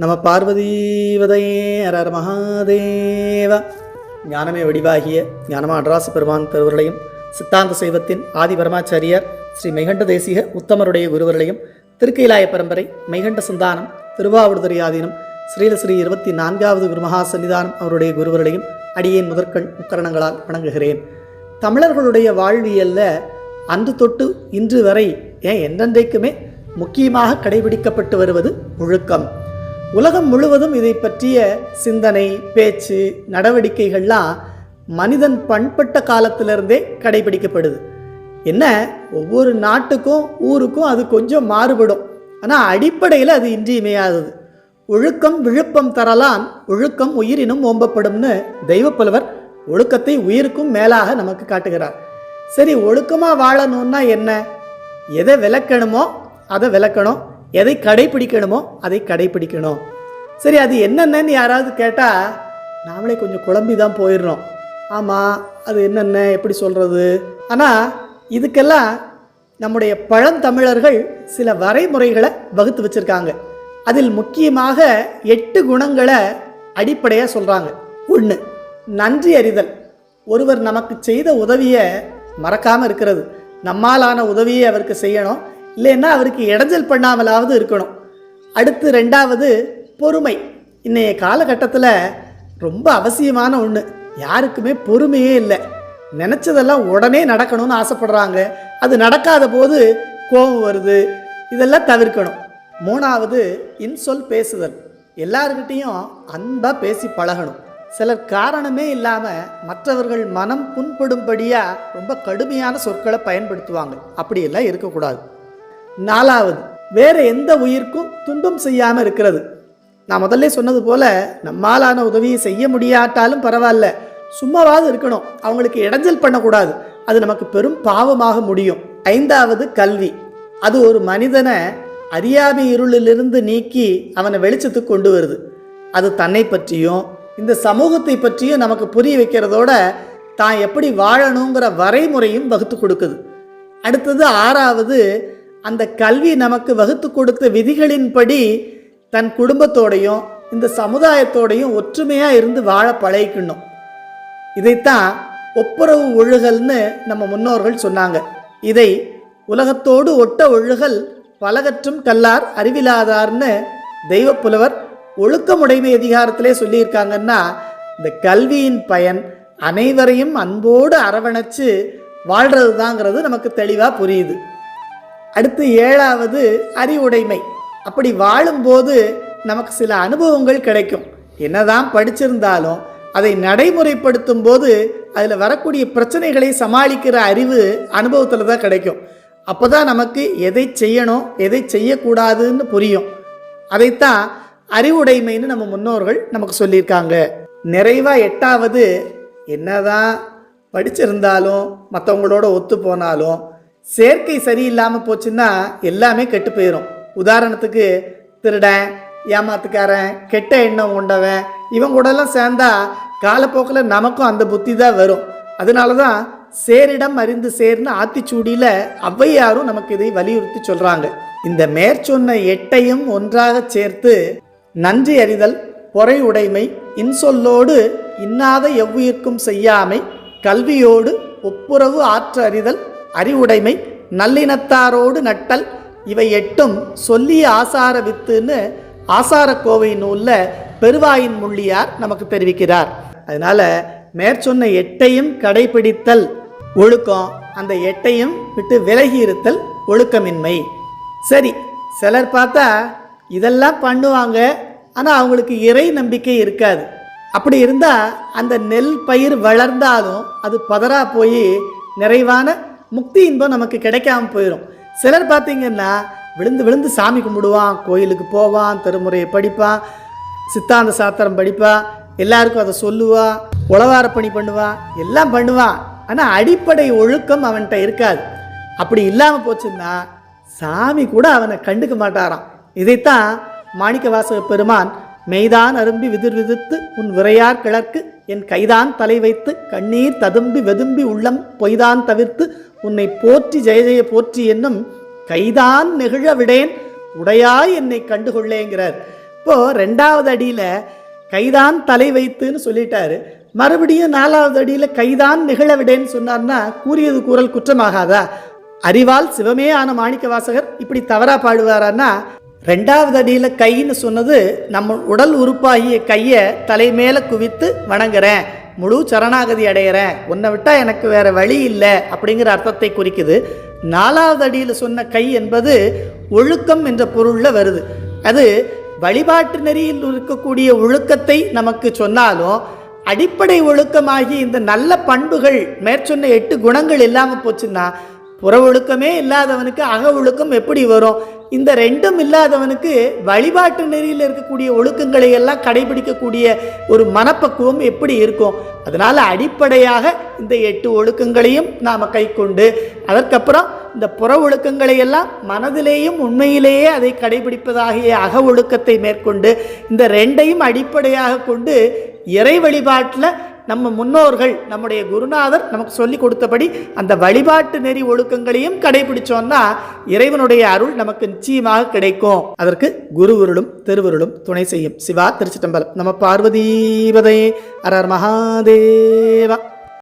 நம பார்வதீவதையே அரர் மகாதேவ. ஞானமே வடிவாகிய ஞானமா அடராசு பெருமான் பெருவர்களையும் சித்தாந்த சைவத்தின் ஆதி பரமாச்சாரியர் ஸ்ரீ மெகண்ட தேசிக உத்தமருடைய குருவர்களையும் திருக்கைலாய பரம்பரை மெகண்ட சந்தானம் திருவாவூர்துறை ஆதீனம் ஸ்ரீல ஸ்ரீ இருபத்தி நான்காவது குருமகா சன்னிதானம் அவருடைய குருவர்களையும் அடியேன் முதற்கண் முக்கரணங்களால் வணங்குகிறேன். தமிழர்களுடைய வாழ்வியல்ல அன்று தொட்டு இன்று வரை ஏன் என்றென்றைக்குமே முக்கியமாக கடைபிடிக்கப்பட்டு வருவது ஒழுக்கம் உலகம் முழுவதும் இதை பற்றிய சிந்தனை பேச்சு நடவடிக்கைகள்லாம் மனிதன் பண்பட்ட காலத்திலிருந்தே கடைபிடிக்கப்படுது. என்ன? ஒவ்வொரு நாட்டுக்கும் ஊருக்கும் அது கொஞ்சம் மாறுபடும். ஆனால் அடிப்படையில் அது இன்றியமையாதது. ஒழுக்கம் விழுப்பம் தரலாம் ஒழுக்கம் உயிரினும் ஓம்பப்படும்னு தெய்வப்புலவர் ஒழுக்கத்தை உயிருக்கும் மேலாக நமக்கு காட்டுகிறார். சரி ஒழுக்கமாக வாழணும்னா என்ன? எதை விளக்கணுமோ அதை விளக்கணும். எதை கடைபிடிக்கணுமோ அதை கடைபிடிக்கணும் சரி அது என்னென்னன்னு யாராவது கேட்டால் நாமளே கொஞ்சம் குழம்பி தான் போயிடுறோம். ஆமாம் அது என்னென்ன எப்படி சொல்கிறது ஆனால் இதுக்கெல்லாம் நம்முடைய பழந்தமிழர்கள் சில வரைமுறைகளை வகுத்து வச்சுருக்காங்க. அதில் முக்கியமாக எட்டு குணங்களை அடிப்படையாக சொல்கிறாங்க ஒன்று நன்றி அறிதல். ஒருவர் நமக்கு செய்த உதவியை மறக்காமல் இருக்கிறது. நம்மாலான உதவியை அவருக்கு செய்யணும். இல்லைன்னா அவருக்கு இடைஞ்சல் பண்ணாமலாவது இருக்கணும். அடுத்து ரெண்டாவது பொறுமை. இன்றைய காலகட்டத்தில் ரொம்ப அவசியமான ஒன்று யாருக்குமே பொறுமையே இல்லை. நினச்சதெல்லாம் உடனே நடக்கணும்னு ஆசைப்படுறாங்க. அது நடக்காத போது கோபம் வருது. இதெல்லாம் தவிர்க்கணும். மூணாவது இன்சொல் பேசுதல். எல்லாருக்கிட்டேயும் அன்பாக பேசி பழகணும். சிலர் காரணமே இல்லாமல் மற்றவர்கள் மனம் புண்படும்படியாக ரொம்ப கடுமையான சொற்களை பயன்படுத்துவாங்க. அப்படியெல்லாம் இருக்கக்கூடாது. நாலாவது வேறு எந்த உயிர்க்கும் துன்பம் செய்யாமல் இருக்கிறது. நான் முதல்ல சொன்னது போல் நம்மாலான உதவியை செய்ய முடியாட்டாலும் பரவாயில்ல. சும்மாவாவது இருக்கணும். அவங்களுக்கு இடைஞ்சல் பண்ணக்கூடாது. அது நமக்கு பெரும் பாவமாக முடியும். ஐந்தாவது கல்வி. அது ஒரு மனிதனை அறியாமை இருளிலிருந்து நீக்கி அவனை வெளிச்சத்துக்கு கொண்டு வருது. அது தன்னை பற்றியும் இந்த சமூகத்தை பற்றியும் நமக்கு புரிய வைக்கிறதோட தான் எப்படி வாழணுங்கிற வரைமுறையும் வகுத்து கொடுக்குது. அடுத்தது ஆறாவது அந்த கல்வி நமக்கு வகுத்து கொடுத்த விதிகளின்படி தன் குடும்பத்தோடையும் இந்த சமுதாயத்தோடையும் ஒற்றுமையாக இருந்து வாழ பழகிக்கணும். இதைத்தான் ஒப்புரவு ஒழுகல்னு நம்ம முன்னோர்கள் சொன்னாங்க. இதை உலகத்தோடு ஒட்ட ஒழுகல் பலகற்றும் கல்லார் அறிவிலாதார்னு தெய்வப்புலவர் ஒழுக்கமுடைமை அதிகாரத்திலே சொல்லியிருக்காங்கன்னா இந்த கல்வியின் பயன் அனைவரையும் அன்போடு அரவணைச்சு வாழ்கிறது தாங்கிறது நமக்கு தெளிவாக புரியுது. அடுத்து ஏழாவது அறிவுடைமை. அப்படி வாழும்போது நமக்கு சில அனுபவங்கள் கிடைக்கும். என்னதான் படிச்சிருந்தாலும் அதை நடைமுறைப்படுத்தும் போது அதில் வரக்கூடிய பிரச்சனைகளை சமாளிக்கிற அறிவு அனுபவத்தில் தான் கிடைக்கும். அப்போ தான் நமக்கு எதை செய்யணும் எதை செய்யக்கூடாதுன்னு புரியும். அதைத்தான் அறிவுடைமைன்னு நம்ம முன்னோர்கள் நமக்கு சொல்லியிருக்காங்க. நிறைவாக எட்டாவது என்னதான் படிச்சிருந்தாலும் மற்றவங்களோட ஒத்து போனாலும் சேர்க்கை சரியில்லாமல் போச்சுன்னா எல்லாமே கெட்டு போயிடும் உதாரணத்துக்கு திருடன் ஏமாத்துக்காரன் கெட்ட எண்ணம் கொண்டவன் இவன் கூடலாம் சேர்ந்தா காலப்போக்கில் நமக்கும் அந்த புத்தி தான் வரும். அதனால தான் சேரிடம் அறிந்து சேர்னு ஆத்திச்சூடியில் ஔவையாரும் நமக்கு இதை வலியுறுத்தி சொல்கிறாங்க இந்த மேற்சொன்ன எட்டையும் ஒன்றாக சேர்த்து நன்றி அறிதல் பொறை உடைமை இன்சொல்லோடு இன்னாத எவ்வுயிர்க்கும் செய்யாமை கல்வியோடு ஒப்புரவு ஆற்று அறிதல் அறிவுடைமை நல்லினத்தாரோடு நட்டல் இவை எட்டும் சொல்லிய ஆசார வித்துன்னு ஆசாரக்கோவை நூலில் பெருவாயின் முள்ளியார் நமக்கு தெரிவிக்கிறார். அதனால் மேற்சொன்ன எட்டையும் கடைபிடித்தல் ஒழுக்கம் அந்த எட்டையும் விட்டு விலகி இருத்தல் ஒழுக்கமின்மை. சரி சிலர் பார்த்தா இதெல்லாம் பண்ணுவாங்க ஆனால் அவங்களுக்கு இறை நம்பிக்கை இருக்காது. அப்படி இருந்தால் அந்த நெல் பயிர் வளர்ந்தாலும் அது பதறா போய் நிறைவான முக்தி இன்பம் நமக்கு கிடைக்காம போயிடும் சிலர் பார்த்தீங்கன்னா விழுந்து விழுந்து சாமி கும்பிடுவான் கோயிலுக்கு போவான் திருமுறையை படிப்பான் சித்தாந்த சாத்திரம் படிப்பான் எல்லாருக்கும் அதை சொல்லுவான் உளவார பணி பண்ணுவான் எல்லாம் பண்ணுவான் ஆனால் அடிப்படை ஒழுக்கம் அவன்கிட்ட இருக்காது. அப்படி இல்லாமல் போச்சுன்னா சாமி கூட அவனை கண்டுக்க மாட்டாராம். இதைத்தான் மாணிக்க வாசக பெருமான் மெய்தான் அரும்பி விதிர் விதித்து உன் விரையார் கிழக்கு என் கைதான் தலை வைத்து கண்ணீர் ததும்பி வெதும்பி உள்ளம் பொய்தான் தவிர்த்து உன்னை போற்றி ஜெய ஜெய போற்றி என்னும் கைதான் நெகிழ விடேன். உடையாய் என்னை கண்டுகொள்ளேங்கிறார். இப்போது ரெண்டாவது அடியில் கைதான் தலை வைத்துன்னு சொல்லிட்டாரு. மறுபடியும் நாலாவது அடியில் கைதான் நிகழ விடேன்னு சொன்னார்னா கூறியது கூறல் குற்றமாகாதா? அறிவால் சிவமே ஆன மாணிக்க வாசகர் இப்படி தவறா பாடுவாரான்னா ரெண்டாவது அடியில் கைன்னு சொன்னது நம்ம உடல் உறுப்பாகிய கையை தலை மேலே குவித்து வணங்குறேன். முழு சரணாகதி அடையிறேன். உன்னை விட்டால் எனக்கு வேற வழி இல்லை அப்படிங்கிற அர்த்தத்தை குறிக்குது. நாலாவது அடியில் சொன்ன கை என்பது ஒழுக்கம் என்ற பொருளில் வருது. அது வழிபாட்டு நெறியில் இருக்கக்கூடிய ஒழுக்கத்தை நமக்கு சொன்னாலும் அடிப்படை ஒழுக்கமாகி இந்த நல்ல பண்புகள் மேற்சொன்ன எட்டு குணங்கள் இல்லாமல் போச்சுன்னா புற ஒழுக்கமே இல்லாதவனுக்கு அக ஒழுக்கம் எப்படி வரும்? இந்த ரெண்டும் இல்லாதவனுக்கு வழிபாட்டு நெறியில் இருக்கக்கூடிய ஒழுக்கங்களை எல்லாம் கடைபிடிக்கக்கூடிய ஒரு மனப்பக்குவம் எப்படி இருக்கும்? அதனால் அடிப்படையாக இந்த எட்டு ஒழுக்கங்களையும் நாம் கை கொண்டு அதற்கப்புறம் இந்த புற ஒழுக்கங்களை எல்லாம் மனதிலேயும் உண்மையிலேயே அதை கடைபிடிப்பதாகிய அக ஒழுக்கத்தை மேற்கொண்டு இந்த ரெண்டையும் அடிப்படையாக கொண்டு இறை வழிபாட்டில் நம்ம முன்னோர்கள் நம்முடைய குருநாதர் நமக்கு சொல்லி கொடுத்தபடி அந்த வழிபாட்டு நெறி ஒழுக்கங்களையும் கடைபிடிச்சோம்னா இறைவனுடைய அருள் நமக்கு நிச்சயமாக கிடைக்கும். அதற்கு குருவருளும் திருவருளும் துணை செய்யும். சிவா திருச்சிட்டம்பலம் நம்ம பார்வதீபதே. அரர் மகாதேவா.